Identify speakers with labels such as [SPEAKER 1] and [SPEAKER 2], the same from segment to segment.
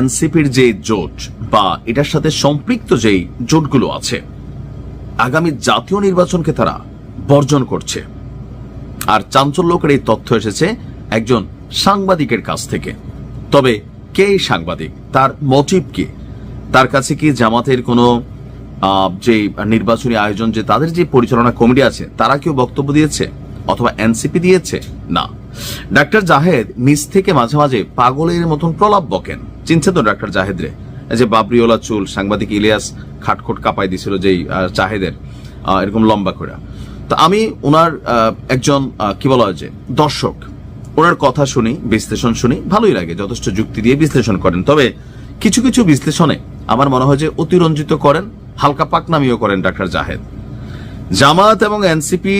[SPEAKER 1] এনসিপির যে জোট বা এটার সাথে সম্পৃক্ত যেই জোটগুলো আছে, আগামী জাতীয় নির্বাচনকে তারা বর্জন করছে। আর চাঞ্চল্যকর এই তথ্য এসেছে একজন সাংবাদিকের কাছ থেকে। তবে কে সাংবাদিক? তার মোটিভ কি? তার কাছে কি জামাতের কোনো যে নির্বাচনী আয়োজন, যে তাদের যে পরিচালনা কমিটি আছে, তারা কেউ বক্তব্য দিয়েছে? অথবা এনসিপি দিয়েছে? না। ডাক্তার জাহেদ নিজ থেকে মাঝে মাঝে পাগলের মতন প্রলাপ বকেন। চিনছে তো ডাক্তার জাহেদ রে যে বাবরিওলা চুল, সাংবাদিক ইলিয়াস খাটখোট কাপাই দিছিল যেই জাহেদের এরকম লম্বা করে। তো আমি ওনার একজন কি বলা হয় যে, দর্শক। ওনার কথা শুনি, বিশ্লেষণ শুনি, ভালোই লাগে, যথেষ্ট যুক্তি দিয়ে বিশ্লেষণ করেন। তবে কিছু কিছু বিশ্লেষণে আমার মনে হয় যে অতিরঞ্জিত করেন, হালকা পাকনামিও করেন ডাক্তার জাহেদ। জামাত এবং এনসিপি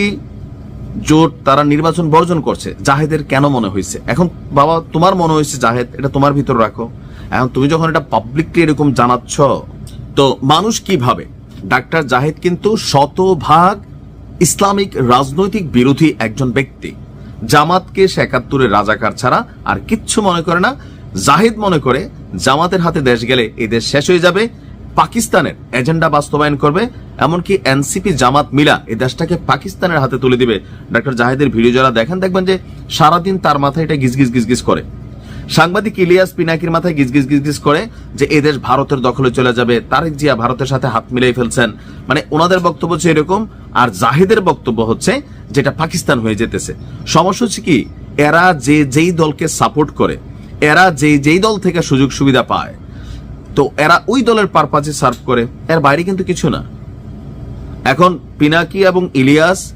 [SPEAKER 1] জোট তারা নির্বাচন বর্জন করছে। জাহেদের কেন মনে হয়েছে? এখন বাবা, তোমার মনে হয়েছে জাহেদ, এটা তোমার ভিতর রাখো। এখন তুমি যখন এটা পাবলিকলি এরকম জানাচ্ছ, তো মানুষ কি ভাবে? ডাক্তার জাহেদ কিন্তু শতভাগ ইসলামিক রাজনৈতিক বিরোধী একজন ব্যক্তি। জামাতকে সে একাত্তরের রাজাকার ছাড়া আর কিচ্ছু মনে করে না। জাহিদ মনে করে জামাতের হাতে দেশ গেলে এই দেশ শেষ হয়ে যাবে। পাকিস্তানের এজেন্ডা বাস্তবায়ন করবে, এমনকি এনসিপি জামাত মিলা এই দেশটাকে পাকিস্তানের হাতে তুলে দিবে। ডাক্তার জাহিদের ভিডিও যারা দেখেন, দেখবেন যে সারাদিন তার মাথায় এটা গিজগিজ গিজগিজ করে। সাংবাদিক ইলিয়াস পিনাকির মাথায় গিজগিজ গিজগিজ করে যে এদেশ ভারতের দখলে চলে যাবে, তারেক জিয়া ভারতের সাথে হাত মিলাই ফেলছেন। মানে ওনাদের বক্তব্য হচ্ছে এরকম, আর জাহিদের বক্তব্য হচ্ছে যেটা পাকিস্তান হয়ে যেতেছে। সমস্যা হচ্ছে কি, এরা যে যেই দলকে সাপোর্ট করে, এরা যে যেই দল থেকে সুযোগ সুবিধা পায় তো এরা ওই দলের পারপাজে সার্ভ করে। এর বাইরে কিন্তু কিছু না। এখন পিনাকি এবং ইলিয়াস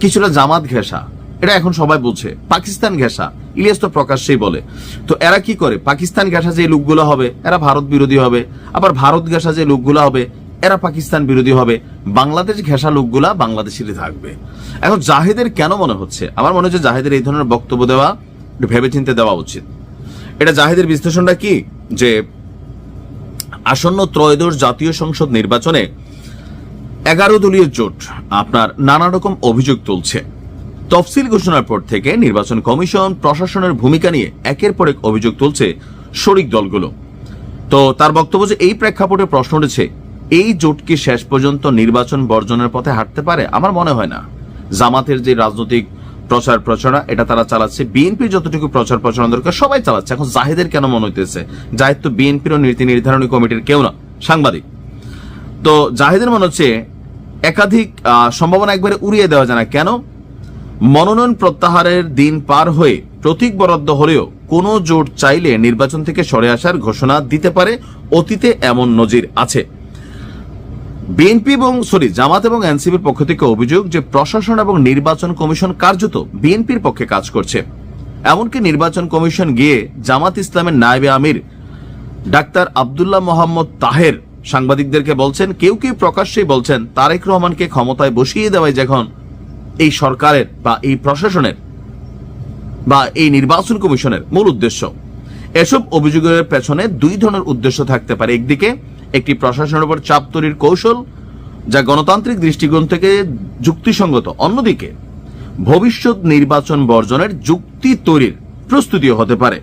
[SPEAKER 1] কিছুটা জামাত ঘেঁষা। এটা এখন সবাই বলছে। পাকিস্তান ঘেঁষা। ইলিয়াস তো প্রকাশ্যেই বলে। তো এরা কি করে? পাকিস্তান ঘেঁষা যে লোকগুলো হবে, এরা ভারত বিরোধী হবে। আবার ভারত ঘেঁষা যে লোকগুলো হবে, এরা পাকিস্তান বিরোধী হবে। বাংলাদেশ ঘেঁষা লোকগুলা বাংলাদেশেরই থাকবে। এখন জাহেদের কেন মনে হচ্ছে? আমার মনে হচ্ছে জাহেদের এই ধরনের বক্তব্য দেওয়া একটু ভেবেচিন্তে দেওয়া উচিত। এটা জাহেদের বিশ্লেষণটা কি? যে আসন্ন ত্রয়োদশ জাতীয় সংসদ নির্বাচনে এগারো দলীয় জোট আপনার নানা রকম অভিযোগ তুলছে। তফসিল ঘোষণার পর থেকে নির্বাচন কমিশন প্রশাসনের ভূমিকা নিয়ে একের পর এক অভিযোগ তুলছে শরিক দলগুলো। তো তার বক্তব্য যে এই প্রেক্ষাপটে প্রশ্ন উঠেছে, এই জোট কি শেষ পর্যন্ত নির্বাচন বর্জনের পথে হাঁটতে পারে? আমার মনে হয় না। জামাতের যে রাজনৈতিক প্রচার প্রচারণা, এটা তারা চালাচ্ছে। বিএনপি যতটুকু প্রচার প্রচারণা দরকার, সবাই চালাচ্ছে। এখন জাহিদের কেন মনে হইতেছে? জাহিদ তো বিএনপির নীতি নির্ধারণী কমিটির কেউ না, সাংবাদিক। তো জাহিদের মনে হচ্ছে একাধিক সম্ভাবনা একবারে উড়িয়ে দেওয়া যায় না। কেন? মনোনয়ন প্রত্যাহারের দিন পার হয়ে প্রতীক বরাদ্দ হলেও কোন জোট চাইলে নির্বাচন থেকে সরে আসার ঘোষণা দিতে পারে, অতীতে এমন নজির আছে। বিএনপি এবং সরি জামাত এবং এনসিপির পক্ষ থেকে অভিযোগ যে প্রশাসন এবং নির্বাচন কমিশন কার্যত বিএনপির পক্ষে কাজ করছে। এমনকি নির্বাচন কমিশন গিয়ে জামাত ইসলামের নায়েবে আমির ডাক্তার আব্দুল্লাহ মোহাম্মদ তাহের সাংবাদিকদেরকে বলছেন, কেউ কেউ প্রকাশ্যেই বলছেন, তারেক রহমানকে ক্ষমতায় বসিয়ে দেওয়াই যখন এই সরকারের বা এই প্রশাসনের বা এই নির্বাচন কমিশনের মূল উদ্দেশ্য। এসব অভিযোগের পেছনে দুই ধরনের উদ্দেশ্য থাকতে পারে। একদিকে একটি প্রশাসনের উপর চাপ তৈরির কৌশল যা গণতান্ত্রিক দৃষ্টিকোণ থেকে যুক্তিসঙ্গত। অন্যদিকে, ভবিষ্যৎ নির্বাচন বর্জনের যুক্তি তৈরির প্রস্তুতিও হতে পারে।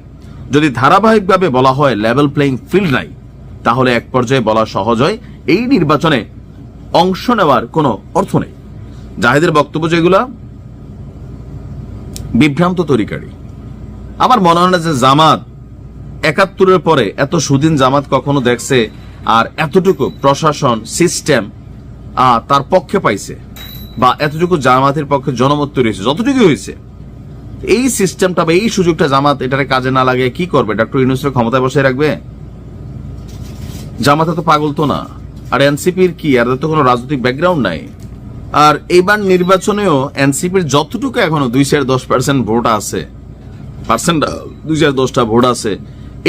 [SPEAKER 1] যদি ধারাবাহিকভাবে বলা হয় লেভেল প্লেইং ফিল্ড নাই, তাহলে এক পর্যায়ে বলা সহজ হয় এই নির্বাচনে অংশ নেওয়ার কোনো অর্থ নেই। জাহেদের বক্তব্য যেগুলা বিভ্রান্ত তৈরিকারী। আমার মনে হয় না যে জামাত একাত্তরের পরে এত সুদিন জামাত কখনো দেখছে আর এতটুকু প্রশাসন সিস্টেম তার পক্ষে পাইছে বা এতটুকু জামাতের পক্ষে জনমত তৈরি হয়েছে যতটুকু হয়েছে, এই সিস্টেমটা বা এই সুযোগটা জামাত এটারে কাজে না লাগে কি করবে? ডক্টর ইউনুসের ক্ষমতায় বসে রাখবে? জামাতে তো পাগল তো না। আর এনসিপির কি? আর তো কোনো রাজনৈতিক ব্যাকগ্রাউন্ড নাই। আর এইবার নির্বাচনেও এনসিপির যতটুকু এখনও দুই চার দশ পার্সেন্ট ভোট আছে পার্সেন্ট দুই চার দশটা ভোট আছে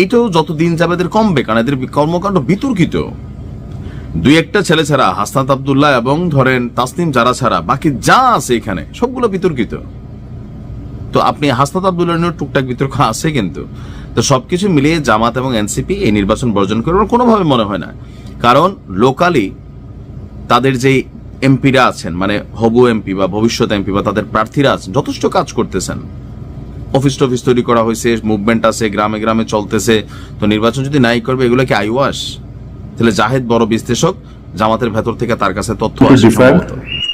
[SPEAKER 1] এইটাও যত দিন যাবে এদের কমবে, কারণ এদের কর্মকাণ্ড বিতর্কিত। দুই একটা ছেলে ছাড়া, হাসনাত আবদুল্লাহ এবং ধরেন তাসনিম যারা ছাড়া, বাকি যা আছে এখানে, সবগুলো বিতর্কিত। তো আপনি হাসনাত আবদুল্লাহ টুকটাক বিতর্ক আছে কিন্তু। তো সবকিছু মিলিয়ে জামাত এবং এনসিপি এই নির্বাচন বর্জন আমার কোনোভাবে মনে হয় না। কারণ লোকালি তাদের যে এমপিরা আছেন মানে হবু এমপি বা ভবিষ্যৎ এমপি বা তাদের প্রার্থীরা আছেন, যথেষ্ট কাজ করতেছেন। অফিস টফিস তৈরি করা হয়েছে মুভমেন্ট আছে গ্রামে গ্রামে চলতেছে। তো নির্বাচন যদি নাই করবে এগুলো কি আইওয়াস? তাহলে জাহেদ বড় বিশ্লেষক জামাতের ভেতর থেকে তার কাছে তথ্য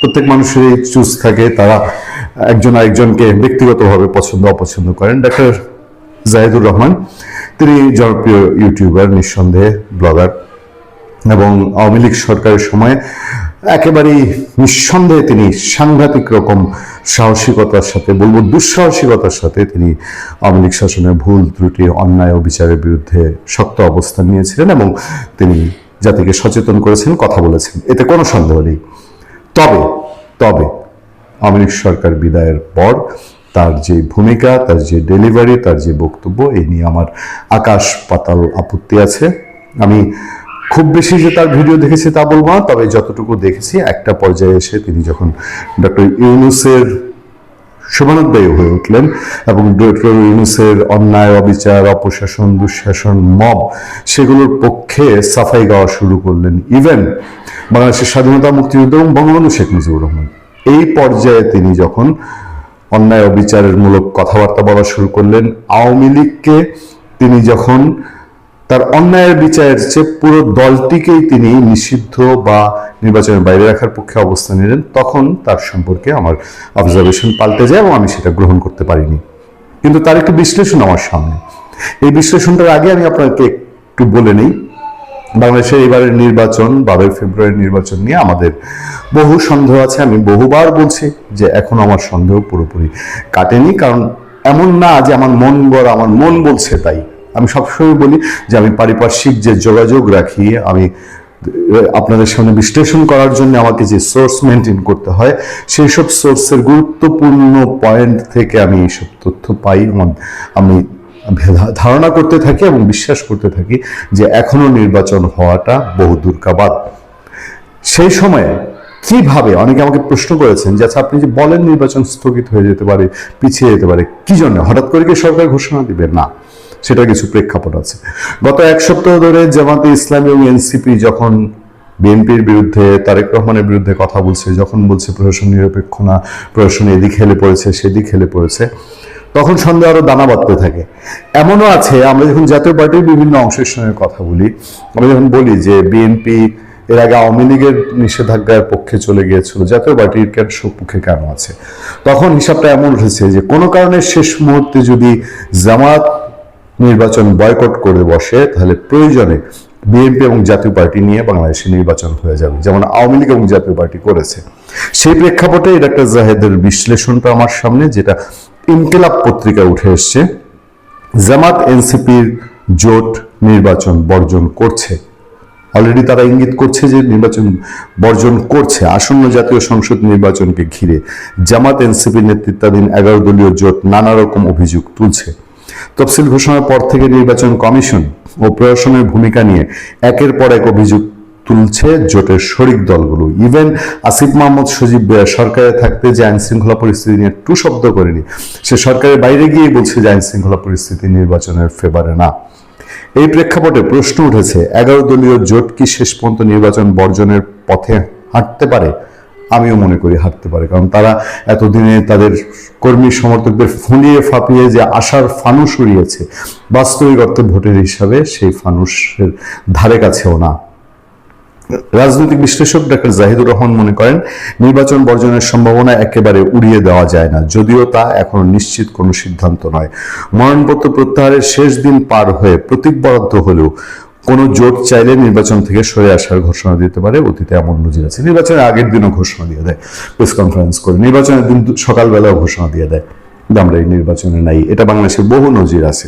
[SPEAKER 2] প্রত্যেক মানুষের চুজ থাকে তারা একজন আরেকজনকে ব্যক্তিগতভাবে পছন্দ অপছন্দ করেন। ডাক্তার জাহিদুর রহমান তিনি জনপ্রিয় ইউটিউবার নিঃসন্দেহে ব্লগার এবং আওয়ামী লীগ সরকারের সময় একেবারেই নিঃসন্দেহে তিনি সাংঘাতিক রকম সাহসিকতার সাথে, বলব দুঃসাহসিকতার সাথে তিনি আওয়ামী লীগ শাসনের ভুল, ত্রুটি, অন্যায় ও বিচারের বিরুদ্ধে শক্ত অবস্থান নিয়েছিলেন এবং তিনি জাতিকে সচেতন করেছেন, কথা বলেছেন। এতে কোনো সন্দেহ নেই। তবে তবে আওয়ামী লীগ সরকার বিদায়ের পর তার যে ভূমিকা, তার যে ডেলিভারি, তার যে বক্তব্য এই নিয়ে আমার আকাশ পাতাল আপত্তি আছে। আমি খুব বেশি যে তার ভিডিও দেখেছি তা বলব না, তবে যতটুকু দেখেছি, একটা পর্যায়ে এসে তিনি যখন ডক্টর ইউনুসের শুভানুদ্দায়ী হয়ে উঠলেন এবং ডক্টর ইউনুসের অন্যায়, অবিচার, অপশাসন, দুঃশাসন, মব, সেগুলোর পক্ষে সাফাই গাওয়া শুরু করলেন ইভেন বাংলাদেশের স্বাধীনতা মুক্তিযুদ্ধ এবং বঙ্গবন্ধু শেখ মুজিবুর রহমান। এই পর্যায়ে তিনি যখন অন্যায়, অবিচারের মূলক কথাবার্তা বলা শুরু করলেন, আওয়ামী লীগকে তিনি যখন তার অন্যায়ের বিচারের চেয়ে পুরো দলটিকেই তিনি নিষিদ্ধ বা নির্বাচনের বাইরে রাখার পক্ষে অবস্থান নিলেন, তখন তার সম্পর্কে আমার অবজারভেশন পাল্টে যায় এবং আমি সেটা গ্রহণ করতে পারিনি। কিন্তু তার একটি বিশ্লেষণ আমার সামনে। এই বিশ্লেষণটার আগে আমি আপনাকে একটু বলে নিই। বাংলাদেশের এবারের নির্বাচন, বারোই ফেব্রুয়ারি নির্বাচন নিয়ে আমাদের বহু সন্দেহ আছে। আমি বহুবার বলছি যে এখন আমার সন্দেহ পুরোপুরি কাটেনি, কারণ এমন না যে আমার মন গড় আমার মন বলছে তাই। আমি সবসময় বলি যে আমি পারিপার্শ্বিক যে যোগাযোগ রাখি, আমি আপনাদের সামনে বিশ্লেষণ করার জন্য আমাকে যে সোর্স মেনটেন করতে হয়, সেই সব সোর্সের গুরুত্বপূর্ণ পয়েন্ট থেকে আমি এইসব তথ্য পাই আমি ধারণা করতে থাকি এবং বিশ্বাস করতে থাকি যে এখনও নির্বাচন হওয়াটা বহু দূরকাবাদ সেই সময়ে কীভাবে, অনেকে আমাকে প্রশ্ন করেছেন যে আচ্ছা আপনি যে বলেন নির্বাচন স্থগিত হয়ে যেতে পারে, পিছিয়ে যেতে পারে, কি জন্য? হঠাৎ করে কি সরকার ঘোষণা দিবে? না। সেটা কিছু প্রেক্ষাপট আছে। গত এক সপ্তাহ ধরে জামাতে ইসলামী এবং এনসিপি যখন বিএনপির বিরুদ্ধে, তারেক রহমানের বিরুদ্ধে কথা বলছে, যখন বলছে প্রশাসন নিরপেক্ষ না, প্রশাসন এদিক হেলে পড়েছে, সেদিক হেলে পড়েছে, তখন সন্দেহ আরও দানা বাঁধতে থাকে। এমনও আছে, আমরা যখন জাতীয় পার্টির বিভিন্ন অংশের সঙ্গে কথা বলি, আমরা যখন বলি যে বিএনপি এর আগে আওয়ামী লীগের নিষেধাজ্ঞার পক্ষে চলে গিয়েছিল, জাতীয় পার্টির কেন পক্ষে কেন আছে? তখন হিসাবটা এমন উঠেছে যে কোনো কারণে শেষ মুহূর্তে যদি জামাত নির্বাচন বয়কট করে বসে, তাহলে প্রয়োজনে বিএনপি এবং জাতীয় পার্টি নিয়ে বাংলাদেশে নির্বাচন হয়ে যাবে, যেমন আওয়ামী লীগ এবং জাতীয় পার্টি করেছে। সেই প্রেক্ষাপটে ডাক্তার জাহেদের বিশ্লেষণটা আমার সামনে, যেটা ইনকেলাব পত্রিকায় উঠে এসছে, জামাত এনসিপির জোট নির্বাচন বর্জন করছে। অলরেডি তারা ইঙ্গিত করছে যে নির্বাচন বর্জন করছে। আসন্ন জাতীয় সংসদ নির্বাচনকে ঘিরে জামাত এনসিপি নেতৃত্বাধীন এগারো দলীয় জোট নানা রকম অভিযোগ তুলছে। তফসিল ঘোষণার পর থেকে নির্বাচন কমিশন ও প্রশাসনের ভূমিকা নিয়ে একের পর এক অভিযোগ তুলছে জোটের শরিক দলগুলো। ইভেন আসিফ মাহমুদ, সজীব বেয়া সরকারে থাকতে যে আইন শৃঙ্খলা পরিস্থিতি নিয়ে টু শব্দ করেনি, সে সরকারের বাইরে গিয়ে বলছে যে আইন শৃঙ্খলা পরিস্থিতি নির্বাচনের ফেভারে না। এই প্রেক্ষাপটে প্রশ্ন উঠেছে, এগারো দলীয় জোট কি শেষ পর্যন্ত নির্বাচন বর্জনের পথে হাঁটতে পারে? আমিও মনে করি হাঁটতে পারে। কারণ তারা এতদিনে তাদের কর্মী সমর্থকদের ফুলিয়ে ফাঁপিয়ে যে আশার ফানুস উড়িয়েছে, বাস্তবিক অর্থে ভোটের হিসাবে সেই ফানুসের ধারে কাছেও না। রাজনৈতিক বিশ্লেষক ডাক্তার জাহিদুর রহমান মনে করেন, নির্বাচন বর্জনের সম্ভাবনা একেবারে উড়িয়ে দেওয়া যায় না, যদিও তা এখনও নিশ্চিত কোনো সিদ্ধান্ত নয়। মনোনয়নপত্র প্রত্যাহারের শেষ দিন পার হয়ে প্রতীক বরাদ্দ হলেও কোনো জোট চাইলে নির্বাচন থেকে সরে আসার ঘোষণা দিতে পারে, অতীতে এমন নজির আছে। নির্বাচনের আগের দিনও ঘোষণা দিয়ে দেয় প্রেস কনফারেন্স করে। নির্বাচনের দিন সকালবেলাও ঘোষণা দিয়ে দেয় আমরা এই নির্বাচনে নাই। এটা বাংলাদেশের বহু নজির আছে।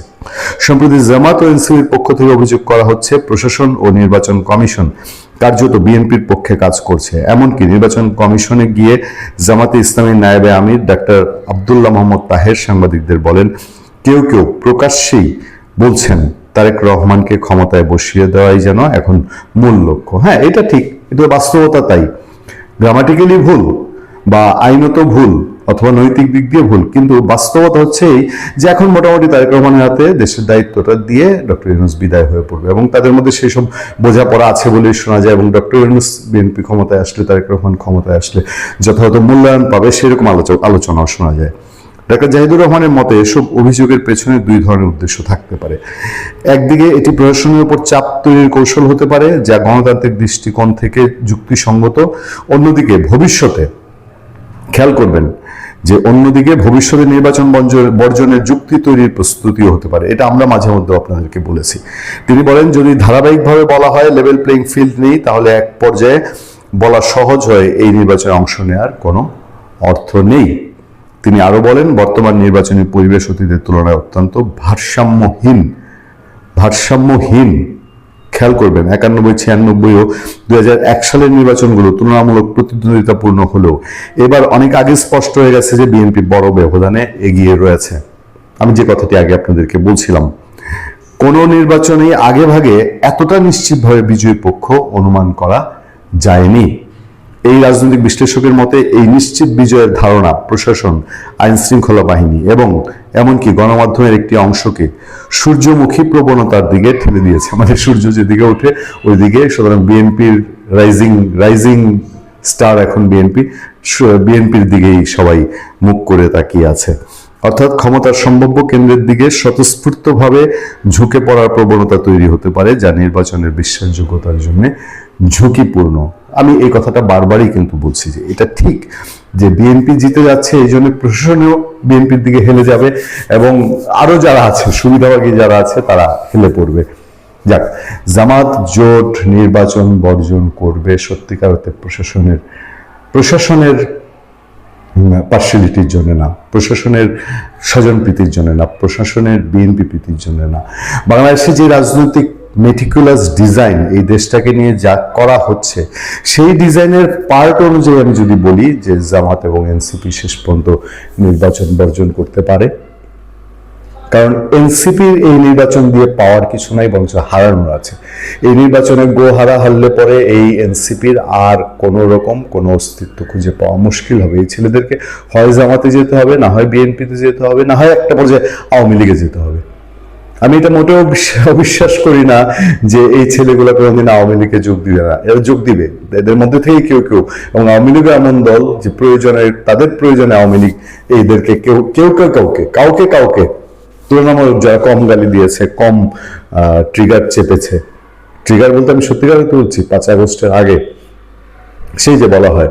[SPEAKER 2] সম্প্রতি জামাত ও এনসিপির পক্ষ থেকে অভিযোগ করা হচ্ছে, প্রশাসন ও নির্বাচন কমিশন কার্যত বিএনপির পক্ষে কাজ করছে। এমনকি নির্বাচন কমিশনে গিয়ে জামাতে ইসলামী নায়েবে আমির ডাক্তার আবদুল্লাহ মোহাম্মদ তাহের সাংবাদিকদের বলেন, কেউ কেউ প্রকাশ্যেই বলছেন তারেক রহমানকে ক্ষমতায় বসিয়ে দেওয়াই যেন এখন মূল লক্ষ্য। হ্যাঁ এটা ঠিক, এটা বাস্তবতা তাই। গ্রামাটিক্যালি ভুল বা আইনত ভুল অথবা নৈতিক দিক দিয়ে ভুল, কিন্তু বাস্তবতা হচ্ছে এই যে এখন মোটামুটি তারেক রহমানের হাতে দেশের দায়িত্বটা দিয়ে ডক্টর ইউনুস বিদায় হয়ে পড়বে এবং তাদের মধ্যে সেই সব বোঝাপড়া আছে বলেই শোনা যায় এবং ডক্টর ইউনুস বিএনপি ক্ষমতায় আসলে, তারেক রহমান ক্ষমতায় আসলে যথাযথ মূল্যায়ন পাবে সেরকম আলোচনা, আলোচনাও শোনা যায়। ডাক্তার জাহিদুর রহমানের মতে, এসব অভিযোগের পেছনে দুই ধরনের উদ্দেশ্য থাকতে পারে। একদিকে, এটি প্রশাসনের উপর চাপ তৈরির কৌশল হতে পারে, যা গণতান্ত্রিক দৃষ্টিকোণ থেকে যুক্তিসঙ্গত। অন্যদিকে, ভবিষ্যতে খেয়াল করবেন যে, অন্যদিকে ভবিষ্যতে নির্বাচন বর্জনের যুক্তি তৈরির প্রস্তুতিও হতে পারে। এটা আমরা মাঝে মধ্যে আপনাদেরকে বলেছি। তিনি বলেন, যদি ধারাবাহিকভাবে বলা হয় লেভেল প্লেইং ফিল্ড নেই, তাহলে এক পর্যায়ে বলা সহজ হয় এই নির্বাচনে অংশ নেওয়ার কোনো অর্থ নেই। তিনি আরও বলেন, বর্তমান নির্বাচনী পরিবেশ অতীতের তুলনায় অত্যন্ত ভারসাম্যহীন। ভারসাম্যহীন। খেয়াল করবেন, একানব্বই, ছিয়ানব্বই ও দুই সালের নির্বাচনগুলো তুলনামূলক প্রতিদ্বন্দ্বিতাপূর্ণ হলেও এবার অনেক আগে স্পষ্ট হয়ে গেছে যে বিএনপি বড় ব্যবধানে এগিয়ে রয়েছে। আমি যে কথাটি আগে আপনাদেরকে বলছিলাম, কোন নির্বাচনে আগে ভাগে এতটা নিশ্চিতভাবে বিজয়ী পক্ষ অনুমান করা যায়নি। এই রাজনৈতিক বিশ্লেষকের মতে, এই নিশ্চিত বিজয়ের ধারণা প্রশাসন আইন শৃঙ্খলা বাহিনী এবং এমনকি গণমাধ্যমের একটি অংশকে সূর্যমুখী প্রবণতার দিকে ঠেলে দিয়েছে। আমাদের সূর্য যেদিকে ওঠে ওই দিকে সুতরাং বিএনপির রাইজিং রাইজিং স্টার এখন বিএনপি বিএনপির দিকেই সবাই মুখ করে তাকিয়ে আছে। অর্থাৎ ক্ষমতার সম্ভাব্য কেন্দ্রের দিকে স্বতঃস্ফূর্তভাবে ঝুঁকে পড়ার প্রবণতা তৈরি হতে পারে, যা নির্বাচনের বিশ্বাসযোগ্যতার জন্য ঝুঁকিপূর্ণ। আমি এই কথাটা বারবারই কিন্তু বলছি যে এটা ঠিক যে বিএনপি জিতে যাচ্ছে, এই জন্য প্রশাসনেও বিএনপির দিকে হেলে যাবে এবং আরও যারা আছে, সুবিধাভাগী যারা আছে, তারা হেলে পড়বে। যাক, জামাত জোট নির্বাচন বর্জন করবে সত্যিকার প্রশাসনের প্রশাসনের পার্সিয়ালিটির জন্য না, প্রশাসনের স্বজন প্রীতির জন্য না, প্রশাসনের বিএনপি প্রীতির জন্য না। বাংলাদেশে যে রাজনৈতিক মেটিকুলাস ডিজাইন এই দেশটাকে নিয়ে যা করা হচ্ছে, সেই ডিজাইনের পার্ট অনুযায়ী আমি যদি বলি যে জামাত এবং এনসিপি শেষ পর্যন্ত নির্বাচন বর্জন করতে পারে। কারণ এনসিপির এই নির্বাচন দিয়ে পাওয়ার কিছু নাই, বরঞ্চ হারানোর আছে। এই নির্বাচনে গো হারা হারলে পরে এই এনসিপির আর কোনো রকম কোনো অস্তিত্ব খুঁজে পাওয়া মুশকিল হবে। এই ছেলেদেরকে হয় জামাতে যেতে হবে, না হয় বিএনপিতে যেতে হবে, না হয় একটা পর্যায়ে আওয়ামী লীগে যেতে হবে। আমি এটা মোটেও বিশ্বাস- অবিশ্বাস করি না যে এই ছেলেগুলো কোনোদিন আওয়ামী লীগে যোগ দিবে না। এরা যোগ দিবে। এদের মধ্যে থেকে কেউ কেউ। এবং আওয়ামী লীগ এমন দল যে প্রয়োজনে তাদের প্রয়োজনে আওয়ামী লীগ এইদেরকে কেউ কেউ কেউ কাউকে কাউকে কাউকে তুলনামূলক যারা কম গালি দিয়েছে, কম ট্রিগার চেপেছে। ট্রিগার বলতে আমি সত্যিকার বলছি, পাঁচ আগস্টের আগে সেই যে বলা হয়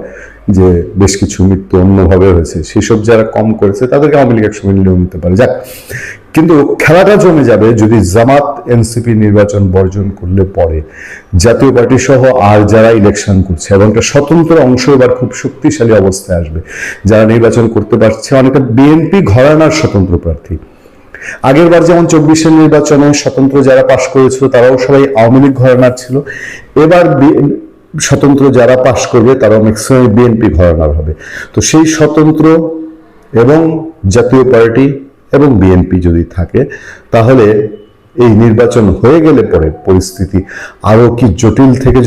[SPEAKER 2] যে বেশ কিছু মৃত্যু অন্যভাবে হয়েছে, সেসব যারা কম করেছে তাদেরকে আওয়ামী লীগ একসময় নিলেও নিতে পারে। যাক কিন্তু খেলাটা জমে যাবে যদি জামাত এনসিপি নির্বাচন বর্জন করলে পরে। জাতীয় পার্টি সহ আর যারা ইলেকশন করছে, এবং একটা স্বতন্ত্র অংশ এবার খুব শক্তিশালী অবস্থায় আসবে। যারা নির্বাচন করতে পারছে অনেকটা বিএনপি ঘরানার স্বতন্ত্র প্রার্থী। আগের বার যেমন চব্বিশের নির্বাচনে স্বতন্ত্র যারা পাশ করেছিল, তারাও সবাই আওয়ামী লীগ ঘরানার ছিল। এবার স্বতন্ত্র যারা পাশ করবে তারা ম্যাক্সিমাম বিএনপি ঘরানার হবে। তো সেই স্বতন্ত্র এবং জাতীয় পার্টি এবং বিএনপি যদি থাকে, তাহলে এই নির্বাচন হয়ে গেলে পরে পরিস্থিতি আরও কি জটিল থেকে